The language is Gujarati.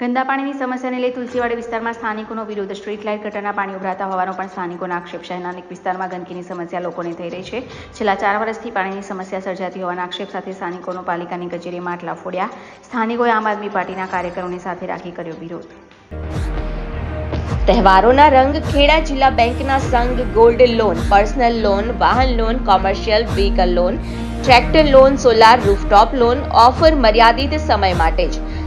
ગંદા પાણીની સમસ્યાને લઈ તુલસીવાડી વિસ્તારમાં સ્થાનિકોનો વિરોધ. સ્ટ્રીટ લાઇટ ગટરના પાણી ઉભરાતા હોવાનો પણ સ્થાનિકોનો આક્ષેપ. શહેરના અનેક વિસ્તારમાં ગંદકીની સમસ્યા લોકોને થઈ રહી છે. છેલ્લા ચાર વર્ષથી પાણીની સમસ્યા સર્જાતી હોવાના આક્ષેપ સાથે સ્થાનિકોનો પાલિકાની કચેરી માટલા ફોડ્યા. સ્થાનિકોએ આમ આદમી પાર્ટીના કાર્યકરોની સાથે રાખી કર્યો વિરોધ. તહેવારોના રંગ ખેડા જિલ્લા બેંકના સંઘ ગોલ્ડ લોન, પર્સનલ લોન, વાહન loan, commercial vehicle loan, tractor loan, solar rooftop loan, offer મર્યાદિત સમય માટે જ.